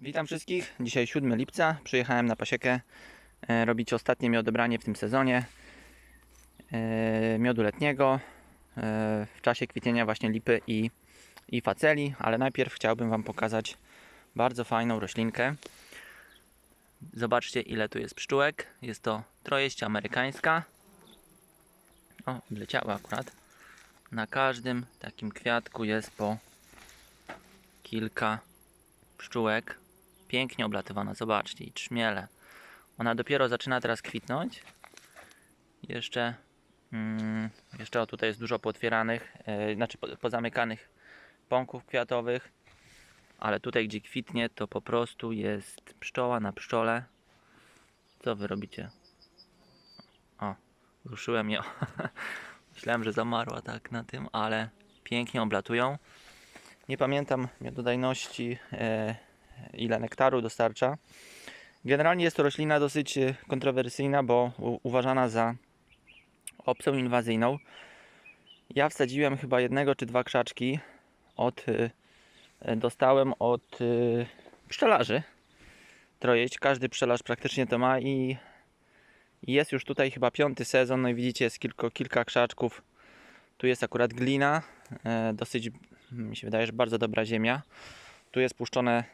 Witam wszystkich. Dzisiaj 7 lipca. Przyjechałem na pasiekę e, robić ostatnie miodobranie w tym sezonie e, miodu letniego e, w czasie kwitnienia właśnie lipy i, i faceli, ale najpierw chciałbym Wam pokazać bardzo fajną roślinkę. Zobaczcie ile tu jest pszczółek. Jest to trojeść amerykańska. O, odleciały akurat. Na każdym takim kwiatku jest po kilka pszczółek. Pięknie oblatywana, zobaczcie, i trzmiele. Ona dopiero zaczyna teraz kwitnąć. Jeszcze, mm, jeszcze o, tutaj jest dużo pootwieranych, e, znaczy po, pozamykanych pąków kwiatowych. Ale tutaj, gdzie kwitnie, to po prostu jest pszczoła na pszczole. Co wy robicie? O, ruszyłem ją. Myślałem, że zamarła tak na tym, ale pięknie oblatują. Nie pamiętam miododajności, e, ile nektaru dostarcza. Generalnie jest to roślina dosyć e, kontrowersyjna, bo uważana za obcą inwazyjną. Ja wsadziłem chyba jednego czy dwa krzaczki od, e, dostałem od e, pszczelarzy. Trojeść, każdy pszczelarz praktycznie to ma i jest już tutaj chyba piąty sezon, no i widzicie jest kilko, kilka krzaczków. Tu jest akurat glina, e, dosyć, mi się wydaje, że bardzo dobra ziemia. Tu jest puszczone e,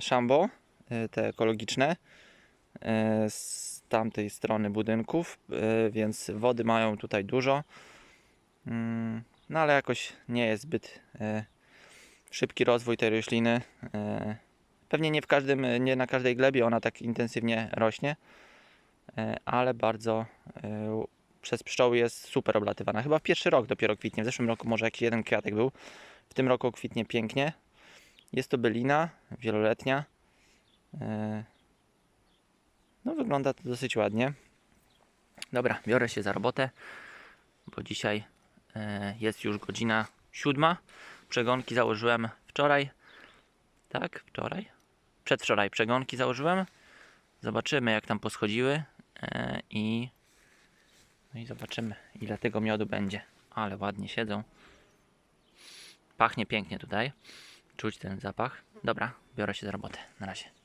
szambo, e, te ekologiczne, e, z tamtej strony budynków, e, więc wody mają tutaj dużo. Mm, No ale jakoś nie jest zbyt e, szybki rozwój tej rośliny. E, Pewnie nie w każdym, nie na każdej glebie ona tak intensywnie rośnie e, ale bardzo e, przez pszczoły jest super oblatywana. Chyba w pierwszy rok dopiero kwitnie. W zeszłym roku może jakiś jeden kwiatek był. W tym roku kwitnie pięknie. Jest to bylina wieloletnia. E, No wygląda to dosyć ładnie. Dobra, biorę się za robotę, bo dzisiaj e, jest już godzina siódma. Przegonki założyłem wczoraj. Tak, wczoraj? Przedwczoraj przegonki założyłem. Zobaczymy jak tam poschodziły e, i no i zobaczymy ile tego miodu będzie. Ale ładnie siedzą. Pachnie pięknie tutaj. Czuć ten zapach. Dobra, biorę się za robotę. Na razie.